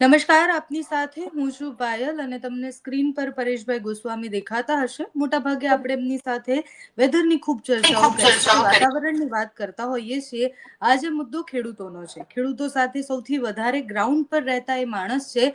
નમસ્કાર આપની સાથે હું છું પાયલ અને તમને સ્ક્રીન પર પરેશભાઈ ગોસ્વામી દેખાતા હશે. મોટા ભાગે આપણે એમની સાથે વેધરની ખૂબ ચર્ચાઓ વાતાવરણની વાત કરતા હોઈએ છીએ. આજે મુદ્દો ખેડૂતોનો છે. ખેડૂતો સાથે સૌથી વધારે ગ્રાઉન્ડ પર રહેતા એ માણસ છે.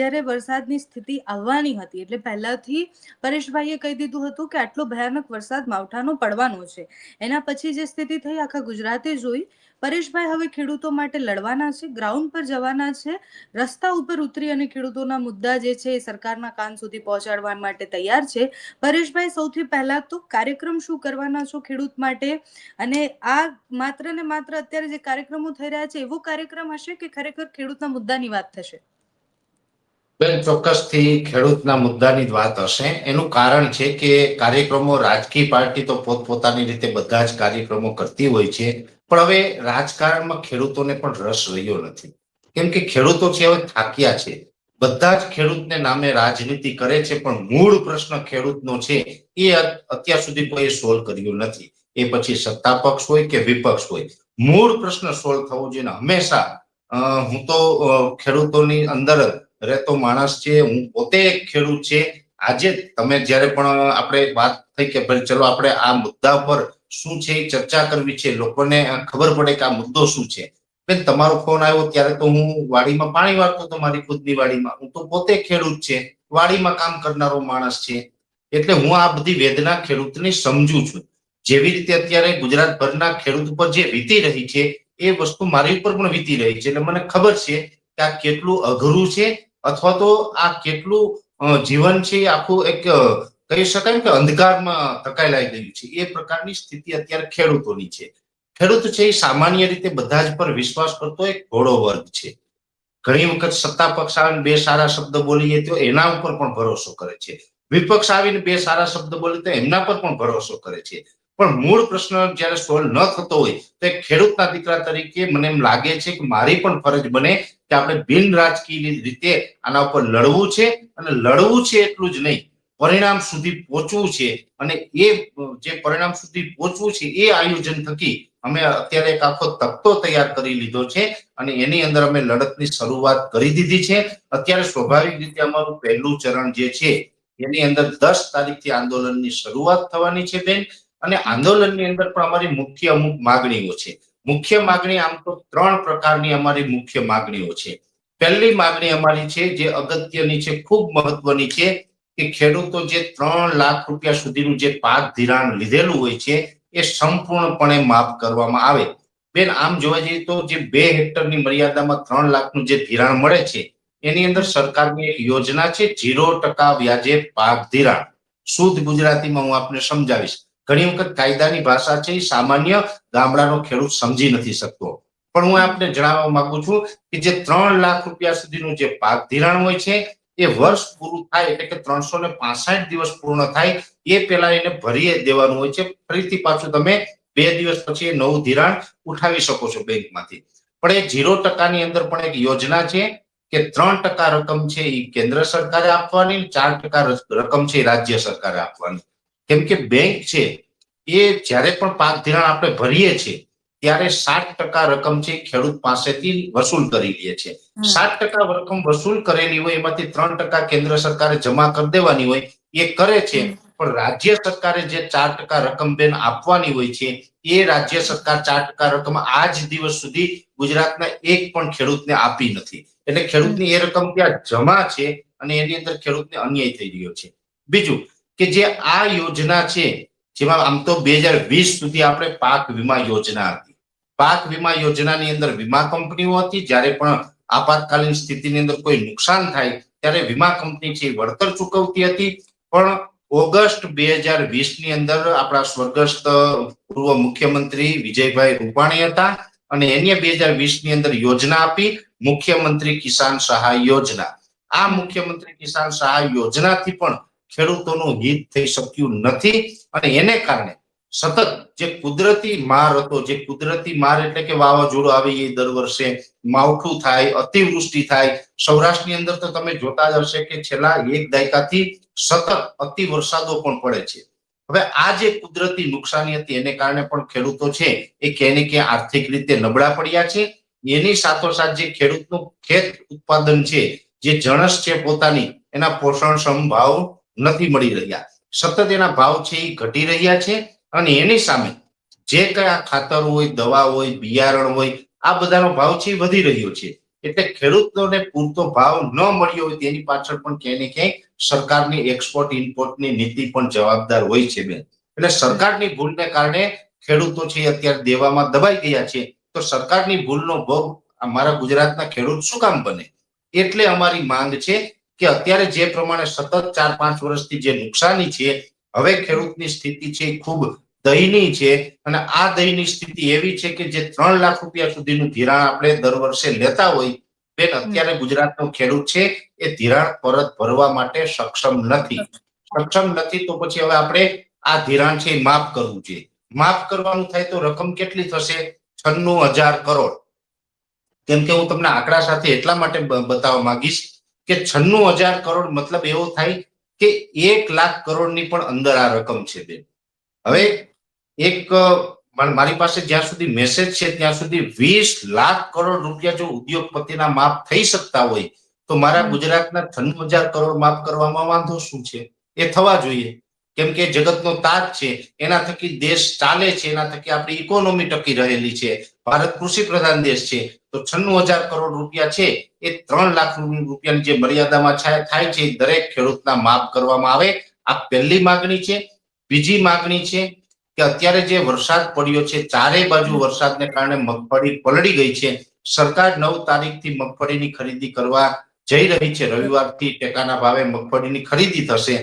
જ્યારે વરસાદની સ્થિતિ આવવાની હતી એટલે પહેલાથી પરેશભાઈએ કહી દીધું હતું કે આટલો ભયાનક વરસાદ માવઠાનો પડવાનો છે. એના પછી જે સ્થિતિ થઈ આખા ગુજરાતે જોઈ પરેશભાઈ હવે ખેડૂતો માટે લડવાના છે ગ્રાઉન્ડ પર જવાના છે. રસ્તા ઉપર ઉતરી અને ખેડૂતોના મુદ્દા જે છે એ સરકારના કાન સુધી પહોંચાડવા માટે તૈયાર છે. પરેશભાઈ, સૌથી પહેલા તો કાર્યક્રમ શું કરવાના છો ખેડૂત માટે? અને આ માત્ર ને માત્ર અત્યારે જે કાર્યક્રમો થઈ રહ્યા છે, એવો કાર્યક્રમ હશે કે ખરેખર ખેડૂતના મુદ્દાની વાત થશે? બેન ચોક્કસથી ખેડૂતના મુદ્દાની વાત હશે. એનું કારણ છે કે કાર્યક્રમો રાજકીય પાર્ટી તો પોતપોતાની રીતે બધા જ કાર્યક્રમો કરતી હોય છે. પણ હવે રાજકારણમાં ખેડૂતોને પણ રસ રહ્યો નથી. કેમ કે ખેડૂતો છે હવે થાક્યા છે. બધા જ ખેડૂતને નામે રાજનીતિ કરે છે, પણ મૂળ પ્રશ્ન ખેડૂતનો છે, એ અત્યાર સુધી કોઈ સોલ્વ કર્યું નથી. એ પછી સત્તા પક્ષ હોય કે વિપક્ષ હોય. મૂળ પ્રશ્ન સોલ્વ થવો જોઈએ હંમેશા. હું તો ખેડૂતોની અંદર જ રહેતો માણસ છે, હું પોતે એક ખેડૂત છે. આજે તમે જ્યારે પણ આપણે વાત થઈ કે ભાઈ ચલો આપણે આ મુદ્દા પર શું છે એ ચર્ચા કરવી છે, લોકોને ખબર પડે કે આ મુદ્દો શું છે. બેન, તમારો ફોન આવ્યો ત્યારે તો હું વાડીમાં પાણી વાળતો હતો, મારી ખુદની વાડીમાં. હું તો પોતે ખેડૂત છે, વાડીમાં કામ કરનારો માણસ છે. એટલે હું આ બધી વેદના ખેડૂતની સમજુ છું. જેવી રીતે અત્યારે ગુજરાતભરના ખેડૂત ઉપર જે વીતી રહી છે, એ વસ્તુ મારી ઉપર પણ વીતી રહી છે. એટલે મને ખબર છે કે આ કેટલું અઘરું છે અથવા તો આ કેટલું જીવન છે આખું એક કહી શકાય કે અંધકારમાં ધકેલાઈ ગયું છે. એ પ્રકારની સ્થિતિ અત્યારે ખેડૂતોની છે. ખેડૂત છે એ સામાન્ય રીતે બધા જ પર વિશ્વાસ કરતો એક ઘોડો વર્ગ છે. ઘણી વખત સત્તા પક્ષ આવીને બે સારા શબ્દ બોલીએ તો એના ઉપર પણ ભરોસો કરે છે. વિપક્ષ આવીને બે સારા શબ્દ બોલે તો એમના પર પણ ભરોસો કરે છે. પણ મૂળ પ્રશ્ન જ્યારે સોલ્વ ન થતો હોય તો એક ખેડૂતના દીકરા તરીકે મને એમ લાગે છે કે મારી પણ ફરજ બને કે આપણે બિન રાજકીય રીતે આના ઉપર લડવું છે અને લડવું છે એટલું જ નહીં. પરિણામ સુધી પહોંચવું છે અને એ, જે પરિણામ સુધી પહોંચવું છે એ આયોજન થકી અમે અત્યારે એક આખો તખતો તૈયાર કરી લીધો છે અને એની અંદર અમે લડતની શરૂઆત કરી દીધી છે. અત્યારે સ્વાભાવિક રીતે અમારું પહેલું ચરણ જે છે, એની અંદર દસ તારીખથી આંદોલનની શરૂઆત થવાની છે બેન. અને આંદોલનની અંદર પણ અમારી મુખ્ય અમુક માગણીઓ છે. મુખ્ય માગણી આમ તો ત્રણ પ્રકારની અમારી મુખ્ય માગણીઓ છે. પહેલી માગણી અમારી છે, જે અગત્યની છે, ખૂબ મહત્વની છે, કે ખેડૂતો જે ત્રણ લાખ રૂપિયા સુધીનું જે પાક ધિરાણ લીધેલું હોય છે, એ સંપૂર્ણપણે માફ કરવામાં આવે. બેન, આમ જોવા જઈએ તો જે બે હેક્ટરની મર્યાદામાં ત્રણ લાખનું જે ધિરાણ મળે છે, એની અંદર સરકારની એક યોજના છે ઝીરો ટકા વ્યાજે પાક ધિરાણ. શુદ્ધ ગુજરાતીમાં હું આપને સમજાવીશ. ઘણી વખત કાયદાની ભાષા છે એ સામાન્ય ગામડાનો ખેડૂત સમજી નથી શકતો. પણ હું આપને જણાવવા માંગુ છું કે જે ત્રણ લાખ રૂપિયા સુધીનું જે પાક ધિરાણ હોય છે, એ વર્ષ પૂરું થાય એટલે કે ત્રણસો ને પાસઠ દિવસ પૂર્ણ થાય, એ પેલા એને ભરી દેવાનું હોય છે. ફરીથી પાછું તમે બે દિવસ પછી એ નવું ધિરાણ ઉઠાવી શકો છો બેંકમાંથી. પણ એ ઝીરો ટકાની અંદર પણ એક યોજના છે કે ત્રણ ટકા રકમ છે એ કેન્દ્ર સરકારે આપવાની, ચાર ટકા રકમ છે એ રાજ્ય સરકારે આપવાની. કેમ કે બેંક છે એ જ્યારે પણ પાક ધિરાણ આપણે ભરીએ છીએ ત્યારે સાત ટકા રકમ છે ખેડૂત પાસેથી વસૂલ કરી લે છે. સાત ટકા રકમ વસૂલ કરેલી હોય એમાંથી ત્રણ ટકા કેન્દ્ર સરકારે જમા કરી દેવાની હોય એ કરે છે. પણ રાજ્ય સરકારે જે ચાર ટકા રકમ બેન આપવાની હોય છે એ રાજ્ય સરકાર ચાર ટકા રકમ આજ દિવસ સુધી ગુજરાતના એક પણ ખેડૂતને આપી નથી. એટલે ખેડૂતની એ રકમ ત્યાં જમા છે અને એની અંદર ખેડૂતને અન્યાય થઈ રહ્યો છે. બીજું કે જે આ યોજના છે, જેમાં આમ તો બે હજાર વીસ સુધી આપણે પાક વીમા યોજના હતી. પાક વીમા યોજનાની અંદર વીમા કંપનીઓ હતી, જ્યારે પણ આપાતકાલીન સ્થિતિની અંદર કોઈ નુકસાન થાય, ત્યારે વીમા કંપની છે વળતર ચૂકવતી હતી. પણ ઓગસ્ટ બે હજાર વીસની અંદર આપણા સ્વર્ગસ્થ પૂર્વ મુખ્યમંત્રી વિજયભાઈ રૂપાણી હતા અને એને બે હજાર વીસની અંદર યોજના આપી મુખ્યમંત્રી કિસાન સહાય યોજના. આ મુખ્યમંત્રી કિસાન સહાય યોજનાથી પણ ખેડૂતોનું હિત થઈ શક્યું નથી અને એને કારણે સતત જે કુદરતી માર હતો, જે કુદરતી માર એટલે કે વાવાઝોડું આવે એ દર વર્ષે, માવઠું થાય, અતિવૃષ્ટિ થાય, સૌરાષ્ટ્રની અંદર તો તમે જોતા જ હશે કે છેલ્લા એક દાયકાથી સતત અતિ વરસાદો પણ પડે છે. હવે આ જે કુદરતી નુકસાની હતી એને કારણે પણ ખેડૂતો છે એ ક્યાંય ને ક્યાં આર્થિક રીતે નબળા પડ્યા છે. એની સાથોસાથ જે ખેડૂતનું ખેત ઉત્પાદન છે, જે જણસ છે પોતાની, એના પોષણ ભાવ નથી મળી રહ્યા. સતત એના ભાવ છે એ ઘટી રહ્યા છે અને એની સામે જે કયા ખાતર હોય, દવા હોય, બિયારણ હોય, આ બધાનો ભાવ છે એ વધી રહ્યો છે. એટલે ખેડૂતોને પૂરતો ભાવ ન મળ્યો હોય તેની પાછળ પણ ક્યાંય ને ક્યાંય સરકારની એક્સપોર્ટ ઇમ્પોર્ટની નીતિ પણ જવાબદાર હોય છે બેન. એટલે સરકારની ભૂલને કારણે ખેડૂતો છે અત્યારે દેવામાં દબાઈ ગયા છે. તો સરકારની ભૂલનો ભોગ અમારા ગુજરાતના ખેડૂત શું કામ બને? એટલે અમારી માંગ છે કે અત્યારે જે પ્રમાણે સતત ચાર પાંચ વર્ષથી જે નુકસાની છે હવે ખેડૂતની સ્થિતિ છે એ ખૂબ દયનીય છે અને આ દયની સ્થિતિ એવી છે કે જે ત્રણ લાખ રૂપિયા સુધીનું ધિરાણ આપણે દર વર્ષે લેતા હોય બેન અત્યારે ગુજરાતનો ખેડૂત છે એ ધિરાણ પરત ભરવા માટે સક્ષમ નથી. સક્ષમ નથી તો પછી હવે આપણે આ ધિરાણ છે એ માફ કરવું જોઈએ. માફ કરવાનું થાય તો રકમ કેટલી થશે? છન્નું હજાર કરોડ. કેમ કે હું તમને આંકડા સાથે એટલા માટે બતાવવા માંગીશ કે છન્નું હજાર કરોડ મતલબ એવો થાય કે એક લાખ કરોડની પણ અંદર આ રકમ છે બેન. હવે એક મારી પાસે જ્યાં સુધી મેસેજ છે ત્યાં સુધી વીસ લાખ કરોડ રૂપિયા જો ઉદ્યોગપતિના માફ થઈ શકતા હોય તો મારા ગુજરાતના છન્નું હજાર કરોડ માફ કરવામાં વાંધો શું છે? એ થવા જોઈએ. કેમ કે જગતનો તાજ છે, એના થકી દેશ ચાલે છે, એના થકી આપણી ઇકોનોમી ટકી રહેલી છે. ભારત કૃષિ પ્રધાન દેશ છે. તો છન્નું હજાર કરોડ રૂપિયા છે, એ ત્રણ લાખ રૂપિયાની જે મર્યાદામાં થાય છે દરેક ખેડૂતના માફ કરવામાં આવે. આ પહેલી માગણી છે. બીજી માગણી છે કે અત્યારે જે વરસાદ પડ્યો છે, ચારે બાજુ વરસાદને કારણે મગફળી પલળી ગઈ છે. સરકાર નવ તારીખથી મગફળીની ખરીદી કરવા જઈ રહી છે. રવિવારથી ટેકાના ભાવે મગફળીની ખરીદી થશે.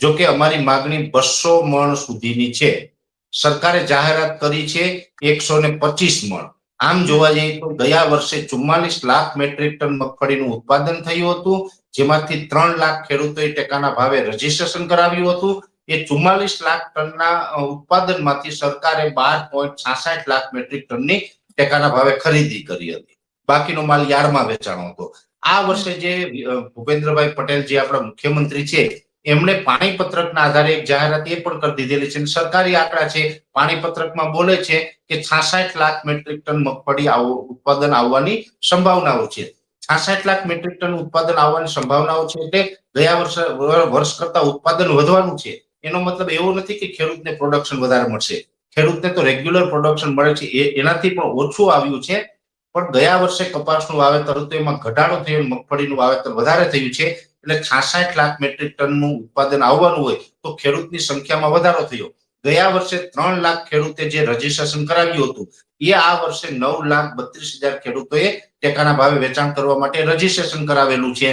જો કે અમારી માગણી બસો મણ સુધીની છે. સરકારે જાહેરાત કરી છે એકસો ને પચીસ મણ. આમ જોવા જઈએ તો ગયા વર્ષે ચુમ્માલીસ લાખ મેટ્રિક ટન મગફળીનું ઉત્પાદન થયું હતું, જેમાંથી ત્રણ લાખ ખેડૂતોએ ટેકાના ભાવે રજીસ્ટ્રેશન કરાવ્યું હતું. એ ચુમ્માલીસ લાખ ટનના ઉત્પાદનમાંથી સરકારે બાર પોઈન્ટ છાસઠ લાખ મેટ્રિક ટનની ટેકાના ભાવે ખરીદી કરી હતી. બાકીનો માલ યાર્ડમાં વેચાણો હતો. આ વર્ષે જે ભૂપેન્દ્રભાઈ પટેલ જે આપણા મુખ્યમંત્રી છે એમણે પાણીપત્રકના આધારે એક જાહેરાત એ પણ કરી દીધેલી છે સરકારી આંકડા છે પાણીપત્રકમાં બોલે છે કે છાસઠ લાખ મેટ્રિક ટન મગફળી ઉત્પાદન આવવાની સંભાવનાઓ છે. છાસઠ લાખ મેટ્રિક ટન ઉત્પાદન આવવાની સંભાવનાઓ છે એટલે ગયા વર્ષ વર્ષ કરતા ઉત્પાદન વધવાનું છે. એનો મતલબ એવો નથી કે ખેડૂતને પ્રોડક્શન વધારે મળશે. ખેડૂતને તો રેગ્યુલર પ્રોડક્શન મળે છે. એ, એનાથી પણ ઓછું આવ્યું છે. પણ ગયા વર્ષે કપાસનું વાવેતર હતું, એમાં ઘટાડો થયો મગફળીનું વાવેતર વધારે થયું છે. એટલે છાસઠ લાખ મેટ્રિક ટનનું ઉત્પાદન આવવાનું હોય તો ખેડૂતની સંખ્યામાં વધારો થયો. ગયા વર્ષે ત્રણ લાખ ખેડૂતે જે રજીસ્ટ્રેશન કરાવ્યું હતું એ આ વર્ષે નવ લાખ બત્રીસ હજાર ખેડૂતોએ ટેકાના ભાવે વેચાણ કરવા માટે રજીસ્ટ્રેશન કરાવેલું છે.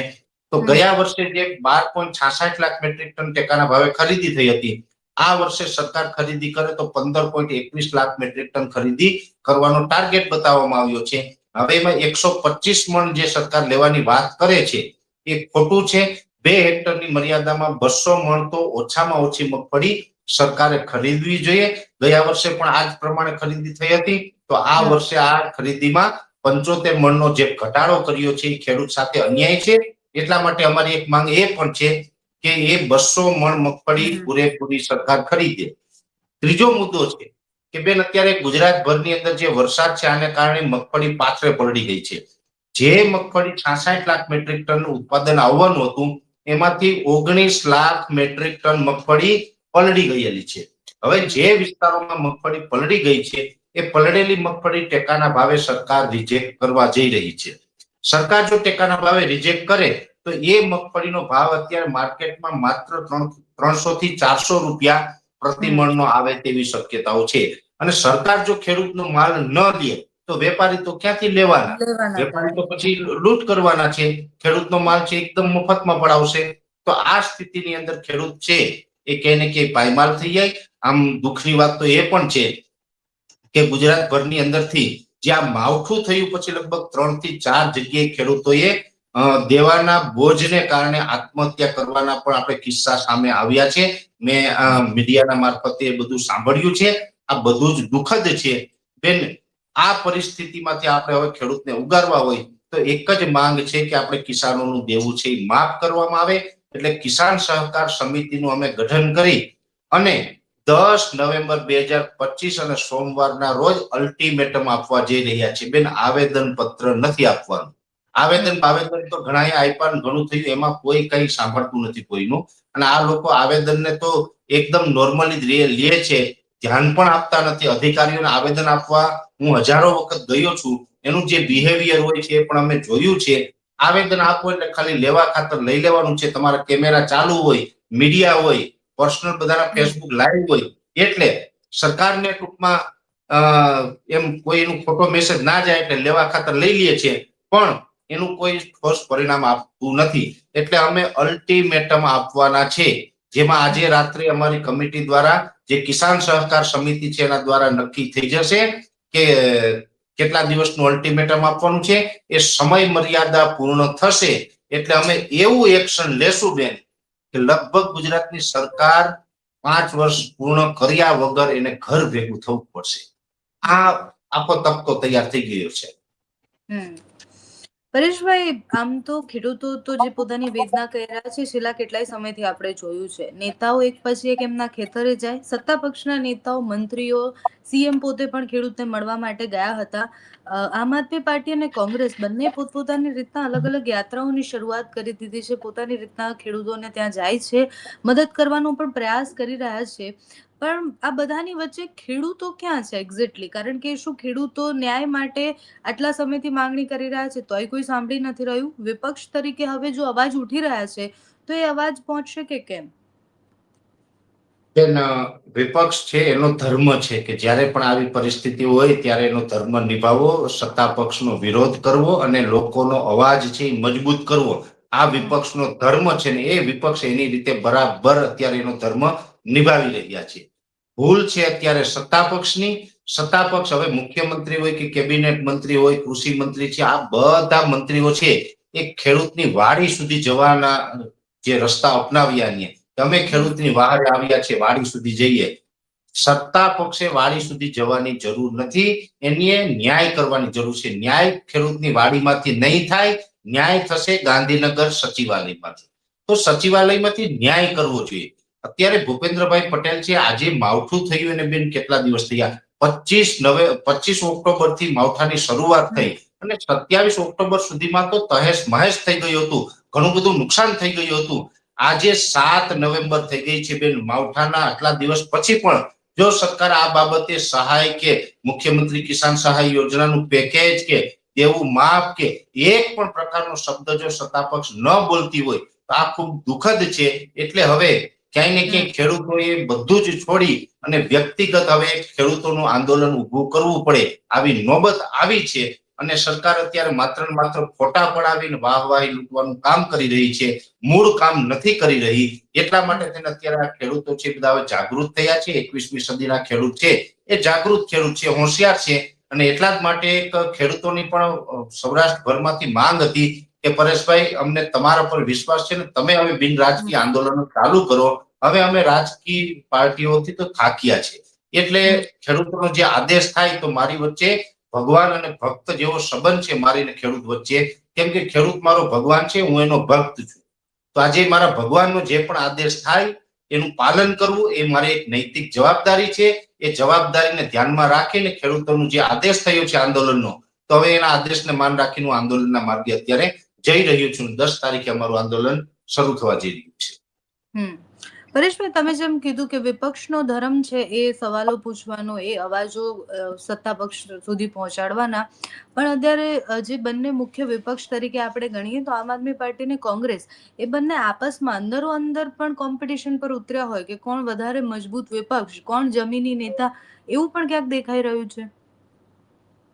તો ગયા વર્ષે જે બાર પોઈન્ટ છાસઠ લાખ મેટ્રિક ટન ટેકાના ભાવે ખરીદી થઈ હતી આ વર્ષે સરકાર ખરીદી કરે તો પંદર પોઈન્ટ એકવીસ લાખ મેટ્રિક ટન ખરીદી કરવાનો ટાર્ગેટ બતાવવામાં આવ્યો છે. હવે એમાં એકસો પચીસ મણ જે સરકાર લેવાની વાત કરે છે એ ખોટું છે. બે હેક્ટરની મર્યાદામાં બસો મણ તો ઓછામાં ઓછી મગફળી સરકારે ખરીદવી જોઈએ. ગયા વર્ષે પણ આ જ પ્રમાણે ખરીદી થઈ હતી. તો આ વર્ષે આ ખરીદીમાં પંચોતેર મણનો જે ઘટાડો કર્યો છે એ ખેડૂત સાથે અન્યાય છે. એટલા માટે અમારી એક માંગ એ પણ છે કે એ બસો મણ મગફળી પૂરેપૂરી સરકાર ખરીદે. ત્રીજો મુદ્દો છે કે બેન અત્યારે ગુજરાતભરની અંદર જે વરસાદ છે આને કારણે મગફળી પાછળ પલળી ગઈ છે. જે મગફળી છાસઠ લાખ મેટ્રિક ટન ઉત્પાદન આવવાનું હતું, એમાંથી ઓગણીસ લાખ મેટ્રિક ટન મગફળી પલળી ગયેલી છે. હવે જે વિસ્તારોમાં મગફળી પલળી ગઈ છે, એ પલળેલી મગફળી ટેકાના ભાવે સરકાર રિજેક્ટ કરવા જઈ રહી છે. સરકાર જો ટેકાના ભાવે રિજેક્ટ કરે, તો એ મગફળીનો ભાવ અત્યારે માર્કેટમાં માત્ર ત્રણ, ત્રણસો થી ચારસો રૂપિયા પ્રતિ આવે તેવી શક્યતાઓ છે. અને સરકાર જો ખેડૂતનો માલ ન લે તો વેપારી તો ક્યાંથી લેવાના? વેપારી તો પછી લૂંટ કરવાના છે. ખેડૂતનો માલ છે એકદમ મફતમાં પડાવશે. તો આ સ્થિતિની અંદર ખેડૂત છે એ ને ક્યાંય પાયમાલ થઈ જાય. આમ દુઃખની વાત તો એ પણ છે કે ગુજરાતભરની અંદરથી જ્યાં માવઠું થયું પછી લગભગ ત્રણથી ચાર જગ્યાએ ખેડૂતોએ દેવાના બોજને કારણે આત્મહત્યા કરવાના પણ આપણે કિસ્સા સામે આવ્યા છે. મેં મીડિયાના મારફતે બધું સાંભળ્યું છે. આ બધું જ દુઃખદ છે. બેન આ પરિસ્થિતિમાંથી આપણે હવે ખેડૂતને ઉગારવા હોય તો એક જ માંગ છે કે આપણે કિસાનોનું દેવું છે એ માફ કરવામાં આવે. એટલે કિસાન સહકાર સમિતિનું અમે ગઠન કરી અને દસ નવેમ્બર બે હજાર પચીસ અને સોમવારના રોજ અલ્ટિમેટમ આપવા જઈ રહ્યા છે બેન આવેદન પત્ર નથી આપવાનું. આવેદન આવેદન તો ઘણા આપ્યા ઘણું થયું. એમાં કોઈ કઈ સાંભળતું નથી કોઈનું. અને આ લોકો આવેદનને તો એકદમ નોર્મલી લે છે. ધ્યાન પણ આપતા નથી. અધિકારીઓને આવેદન આપવા હું હજારો વખત ગયો છું, એનું જે બિહેવિયર હોય છે એ પણ અમે જોયું છે. આવેદન આપો એટલે ખાલી લેવા ખાતર લઈ લેવાનું છે. તમારા કેમેરા ચાલુ હોય મીડિયા હોય પર્સનલ બધાના ફેસબુક લાઈવ હોય, એટલે સરકારને ટૂંકમાં એમ કોઈ એનું ખોટો મેસેજ ના જાય એટલે લેવા ખાતર લઈ લઈએ છીએ. પણ એનું કોઈ ઠોસ પરિણામ આપતું નથી. એટલે અમે અલ્ટિમેટમ આપવાના છે. જેમાં આજે રાત્રે અમારી કમિટી દ્વારા જે કિસાન સહકાર સમિતિ છે એના દ્વારા નક્કી થઈ જશે. કે કેટલા દિવસનું અલ્ટિમેટમ આપવાનું છે? એ સમય મર્યાદા પૂર્ણ થશે. એટલે અમે એવું એક્શન લેશું બેન, કે લગભગ ગુજરાતની સરકાર પાંચ વર્ષ પૂર્ણ કર્યા વગર એને ઘર ભેગું થવું પડશે. આ આખો તબકો તૈયાર થઈ ગયો છે. પરેશભાઈ આમ તો ખેડૂતો તો જે પોતાની વેદના કહી રહ્યા છે છેલ્લા કેટલાય સમયથી આપણે જોયું છે. નેતાઓ એક પછી એક એમના ખેતરે જાય. સત્તા પક્ષના નેતાઓ મંત્રીઓ સીએમ પોતે પણ ખેડૂતને મળવા માટે ગયા હતા. આમ આદમી પાર્ટી અને કોંગ્રેસ બંને પોતપોતાની રીતના અલગ અલગ યાત્રાઓની શરૂઆત કરી દીધી છે. પોતાની રીતના ખેડૂતોને ત્યાં જાય છે. મદદ કરવાનો પણ પ્રયાસ કરી રહ્યા છે. પણ આ બધાની વચ્ચે ખેડૂતો ક્યાં છે એક્ઝેક્ટલી કારણ કે શું ખેડૂતો ન્યાય માટે આટલા સમયથી માંગણી કરી રહ્યા છે, તોય કોઈ સાંભળી નથી રહ્યું. વિપક્ષ તરીકે હવે જો અવાજ ઉઠી રહ્યા છે, તો એ અવાજ પહોંચશે કે કેમ? વિપક્ષ છે, એનો ધર્મ છે કે જ્યારે પણ આવી પરિસ્થિતિ હોય ત્યારે એનો ધર્મ નિભાવવો, સત્તા પક્ષનો વિરોધ કરવો અને લોકોનો અવાજ છે એ મજબૂત કરવો. આ વિપક્ષનો ધર્મ છે ને એ વિપક્ષ એની રીતે બરાબર અત્યારે એનો ધર્મ નિભાવી રહ્યા છે. ભૂલ છે અત્યારે સત્તા પક્ષની સત્તા પક્ષ હવે મુખ્યમંત્રી હોય કે કેબિનેટ મંત્રી હોય, કૃષિ મંત્રી છે, આ બધા મંત્રીઓ છે, એ ખેડૂતની વાડી સુધી જવાના જે રસ્તા અપનાવ્યા ને. તમે ખેડૂતની બહાર આવ્યા છે, વાડી સુધી જઈએ. સત્તા પક્ષે વાડી સુધી જવાની જરૂર નથી. એની ન્યાય કરવાની જરૂર છે. ન્યાય ખેડૂતની વાડીમાંથી નહીં થાય. ન્યાય થશે ગાંધીનગર સચિવાલયમાંથી. તો સચિવાલયમાંથી ન્યાય કરવો જોઈએ. અત્યારે ભૂપેન્દ્રભાઈ પટેલ છે, આજે માવઠું થયું એને બેન કેટલા દિવસ થયા? પચીસ નવે, પચીસ ઓક્ટોબરથી માવઠાની શરૂઆત થઈ અને સત્યાવીસ ઓક્ટોબર સુધીમાં તો તહેશ મહેશ થઈ ગયું હતું, ઘણું બધું નુકસાન થઈ ગયું હતું. આજે સાત નવેમ્બર થઈ ગઈ છે બેન, માવઠાના આટલા દિવસ પછી પણ જો સરકાર આ બાબતે સહાય કે મુખ્યમંત્રી કિસાન સહાય યોજનાનું પેકેજ કે દેવું માફ કે એક પણ પ્રકારનો શબ્દ જો સત્તા પક્ષ ન બોલતી હોય, તો આ ખૂબ દુઃખદ છે. એટલે હવે ક્યાંય ને ક્યાંય ખેડૂતોએ બધું જ છોડી અને વ્યક્તિગત હવે ખેડૂતોનું આંદોલન ઉભું કરવું પડે આવી નોબત આવી છે અને સરકાર અત્યારે માત્ર ને માત્ર ફોટા પડાવીને વાહવાહી લૂંટવાનું કામ કરી રહી છે, મૂળ કામ નથી કરી રહી, એટલા માટે તેને અત્યારે આ ખેડૂતો છે બધા હવે જાગૃત થયા છે, એકવીસમી સદીના ખેડૂત છે, એ જાગૃત ખેડૂત છે, હોશિયાર છે અને એટલા જ માટે એક ખેડૂતોની પણ સૌરાષ્ટ્રભરમાંથી માંગ હતી કે પરેશભાઈ અમને તમારા પર વિશ્વાસ છે ને તમે હવે બિન રાજકીય આંદોલનો ચાલુ કરો. હવે અમે રાજકીય પાર્ટીઓથી તો થાક્યા છે. એટલે ખેડૂતોનો જે આદેશ થાય તો મારી વચ્ચે ભગવાન અને ભક્ત જેવો સંબંધ છે મારી ને ખેડૂત વચ્ચે. કેમ કે ખેડૂત મારો ભગવાન છે હું એનો ભક્ત છું. તો આજે મારા ભગવાનનો જે પણ આદેશ થાય એનું પાલન કરવું એ મારી એક નૈતિક જવાબદારી છે. એ જવાબદારીને ધ્યાનમાં રાખીને ખેડૂતોનું જે આદેશ થયો છે આંદોલનનો તો હવે એના આદેશને માન રાખીને આંદોલનના માર્ગે અત્યારે જઈ રહ્યું છું. દસ તારીખે અમારું આંદોલન શરૂ થવા જઈ રહ્યું છે. પરેશભાઈ, તમે જેમ કીધું કે વિપક્ષનો ધર્મ છે એ સવાલો પૂછવાનો, એ અવાજો સત્તા પક્ષ સુધી પહોંચાડવાના. પણ અત્યારે જે બંને મુખ્ય વિપક્ષ તરીકે આપણે ગણીએ તો આમ આદમી પાર્ટી ને કોંગ્રેસ, એ બંને આપસમાં અંદરો અંદર પણ કોમ્પિટિશન પર ઉતર્યા હોય કે કોણ વધારે મજબૂત વિપક્ષ, કોણ જમીની નેતા, એવું પણ ક્યાંક દેખાઈ રહ્યું છે?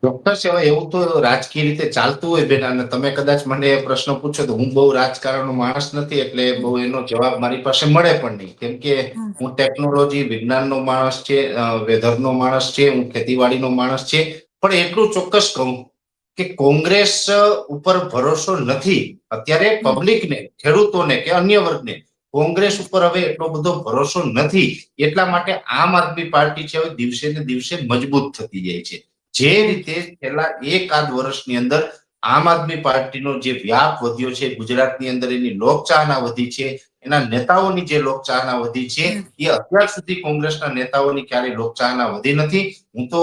ચોક્કસ હવે એવું તો રાજકીય રીતે ચાલતું હોય બેન અને તમે કદાચ મને એ પ્રશ્ન પૂછો તો હું બહુ રાજકારણનો માણસ નથી એટલે બહુ એનો જવાબ મારી પાસે મળે પણ નહીં. કેમ કે હું ટેકનોલોજી વિજ્ઞાનનો માણસ છે વેધરનો માણસ છે હું ખેતીવાડીનો માણસ છે પણ એટલું ચોક્કસ કહું કે કોંગ્રેસ ઉપર ભરોસો નથી. અત્યારે પબ્લિકને ખેડૂતોને કે અન્ય વર્ગને કોંગ્રેસ ઉપર હવે એટલો બધો ભરોસો નથી. એટલા માટે આમ આદમી પાર્ટી છે હવે દિવસે ને દિવસે મજબૂત થતી જાય છે. જે રીતે છેલ્લા એકાદ વર્ષની અંદર આમ આદમી પાર્ટીનો જે વ્યાપ વધ્યો છે ગુજરાતની અંદર એની લોકચાહના વધી છે એના નેતાઓની જે લોકચાહના વધી છે એ અત્યાર સુધી કોંગ્રેસના નેતાઓની ક્યારેય લોકચાહના વધી નથી. હું તો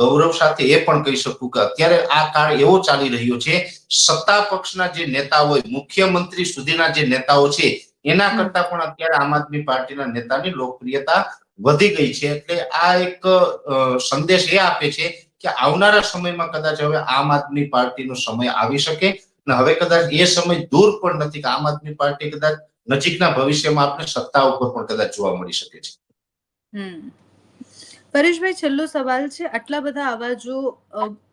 ગૌરવ સાથે એ પણ કહી શકું કે અત્યારે આ કાળ એવો ચાલી રહ્યો છે સત્તા પક્ષના જે નેતા હોય મુખ્યમંત્રી સુધીના જે નેતાઓ છે એના કરતા પણ અત્યારે આમ આદમી પાર્ટીના નેતાની લોકપ્રિયતા વધી ગઈ છે. એટલે આ એક સંદેશ એ આપે છે કે આવનારા સમયમાં કદાચ હવે આમ આદમી પાર્ટીનો સમય આવી શકે અને હવે કદાચ એ સમય દૂર પણ નથી કે આમ આદમી પાર્ટી કદાચ નજીકના ભવિષ્યમાં આપણે સત્તા ઉપર પણ કદાચ જોવા મળી શકે છે. પરેશભાઈ, છેલ્લો સવાલ છે. આટલા બધા અવાજો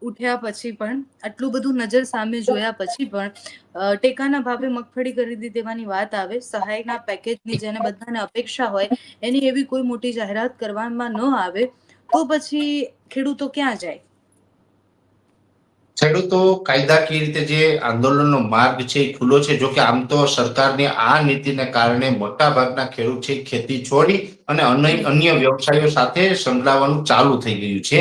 ઉઠ્યા પછી પણ, આટલું બધું નજર સામે જોયા પછી પણ ટેકાના ભાવે મગફળી ખરીદી દેવાની વાત આવે, સહાયના પેકેજની જેને બધાને અપેક્ષા હોય, એની એવી કોઈ મોટી જાહેરાત કરવામાં ન આવે, તો પછી ખેડૂતો ક્યાં જાય? ખેડૂતો કાયદાકીય રીતે જે આંદોલનનો માર્ગ છે એ ખુલ્લો છે જો કે આમ તો સરકારની આ નીતિને કારણે મોટા ભાગના ખેડૂત છે ખેતી છોડી અને અન્ય અન્ય વ્યવસાયો સાથે સંકળાવાનું ચાલુ થઈ ગયું છે.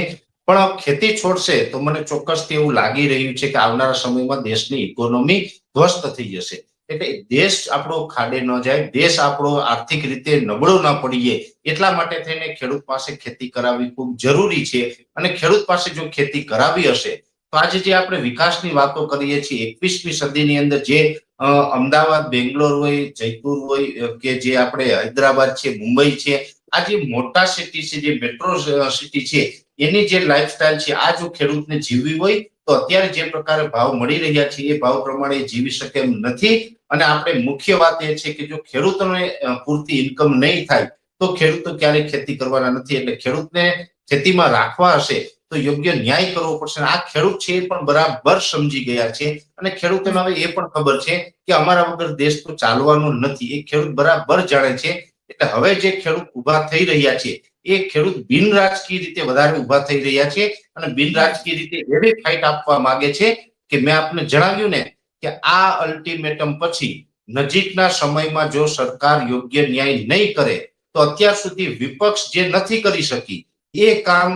પણ ખેતી છોડશે તો મને ચોક્કસથી એવું લાગી રહ્યું છે કે આવનારા સમયમાં દેશની ઇકોનોમી ધ્વસ્ત થઈ જશે. એટલે દેશ આપણો ખાડે ન જાય, દેશ આપણો આર્થિક રીતે નબળો ન પડીએ એટલા માટે થઈને ખેડૂત પાસે ખેતી કરાવવી ખૂબ જરૂરી છે. અને ખેડૂત પાસે જો ખેતી કરાવી હશે, તો આજે જે આપણે વિકાસની વાતો કરીએ છીએ, એકવીસમી સદીની અંદર જે અમદાવાદ, બેંગ્લોર હોય, જયપુર હોય, કે જે આપણે હૈદરાબાદ છે, મુંબઈ છે, આ જે મોટા સિટી છે, જે મેટ્રો સિટી છે, એની જે લાઈફસ્ટાઈલ છે, આ જો ખેડૂતને જીવવી હોય તો અત્યારે જે પ્રકારે ભાવ મળી રહ્યા છે, એ ભાવ પ્રમાણે જીવી શકે એમ નથી. અને આપણે મુખ્ય વાત એ છે કે જો ખેડૂતોને પૂરતી ઇન્કમ નહીં થાય, તો ખેડૂતો ક્યારેય ખેતી કરવાના નથી. એટલે ખેડૂતને ખેતીમાં રાખવા હશે, તો યોગ્ય ન્યાય કરવો પડશે. આ ખેડૂત છે એ પણ બરાબર સમજી ગયા છે. અને ખેડૂતોને હવે એ પણ ખબર છે કે અમારા વગર દેશ તો ચાલવાનો નથી. એ ખેડૂત બરાબર જાણે છે. એટલે હવે જે ખેડૂત ઊભા થઈ રહ્યા છે એ ખેડૂત બિન રાજકીય રીતે વધારે ઊભા થઈ રહ્યા છે અને બિન રાજકીય રીતે એવી ફાઇટ આપવા માંગે છે કે મેં આપને જણાવ્યું ને કે આ અલ્ટિમેટમ પછી નજીકના સમયમાં જો સરકાર યોગ્ય ન્યાય નહીં કરે, તો અત્યાર સુધી વિપક્ષ જે નથી કરી શકી, એ કામ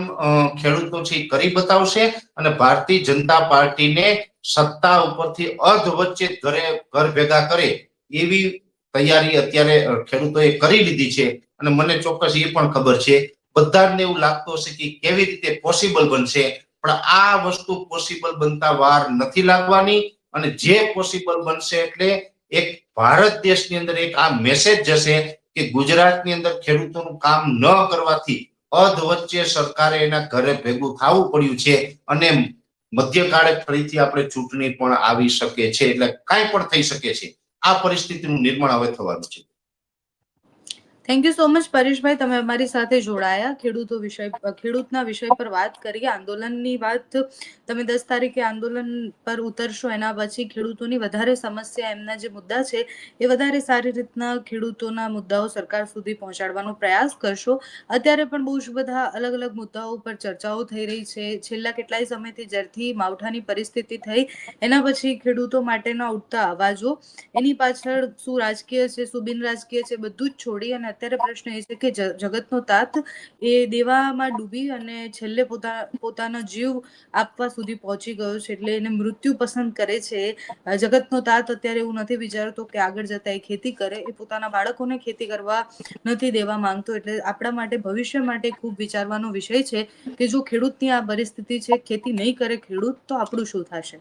ખેડૂતો છે કરી બતાવશે અને ભારતીય જનતા પાર્ટીને સત્તા ઉપરથી અર્ધ વચ્ચે ઘરે ઘર ભેગા કરે એવી તૈયારી અત્યારે ખેડૂતોએ કરી લીધી છે. અને મને ચોક્કસ એ પણ ખબર છે, બધાને એવું લાગતું હશે કે કેવી રીતે પોસિબલ બનશે, પણ આ વસ્તુ પોસિબલ બનતા વાર નથી લાગવાની અને જે પોસિબલ બનશે એટલે એક ભારત દેશની અંદર એક આ મેસેજ જશે કે ગુજરાતની અંદર ખેડૂતોનું કામ ન કરવાથી અધ વચ્ચે સરકારે એના ઘરે ભેગું થવું પડ્યું છે અને મધ્યકાળે ફરીથી આપણે ચૂંટણી પણ આવી શકે છે, એટલે કાંઈ પણ થઈ શકે છે. આ પરિસ્થિતિનું નિર્માણ હવે થવાનું છે. થેન્ક યુ સો મચ પરેશભાઈ તમે અમારી સાથે જોડાયા. ખેડૂતો વિષય ખેડૂતના વિષય પર વાત કરી. આંદોલનની વાત તમે દસ તારીખે આંદોલન પર ઉતરશો, એના પછી ખેડૂતોની વધારે સમસ્યા એમના જે મુદ્દા છે, એ વધારે સારી રીતના ખેડૂતોના મુદ્દાઓ સરકાર સુધી પહોંચાડવાનો પ્રયાસ કરશો. અત્યારે પણ બહુ જ બધા અલગ અલગ મુદ્દાઓ પર ચર્ચાઓ થઈ રહી છે. છેલ્લા કેટલાય સમયથી જ્યારથી માવઠાની પરિસ્થિતિ થઈ. એના પછી ખેડૂતો માટેના ઉઠતા અવાજો. એની પાછળ શું રાજકીય છે, શું બિન રાજકીય છે, બધું જ છોડી અને અત્યારે પ્રશ્ન એ છે કે જગતનો તાત એ દેવામાં ડૂબી અને છેલ્લે પોતા, પોતાનો જીવ આપવા સુધી પહોંચી ગયો છે એટલે એને મૃત્યુ પસંદ કરે છે. જગતનો તાત અત્યારે એવું નથી વિચારતો કે આગળ જતા એ ખેતી કરે. એ પોતાના બાળકોને ખેતી કરવા નથી દેવા માંગતો. એટલે આપણા માટે, ભવિષ્ય માટે ખૂબ વિચારવાનો વિષય છે કે જો ખેડૂતની આ પરિસ્થિતિ છે, ખેતી નહીં કરે, ખેડૂત તો આપણું શું થશે?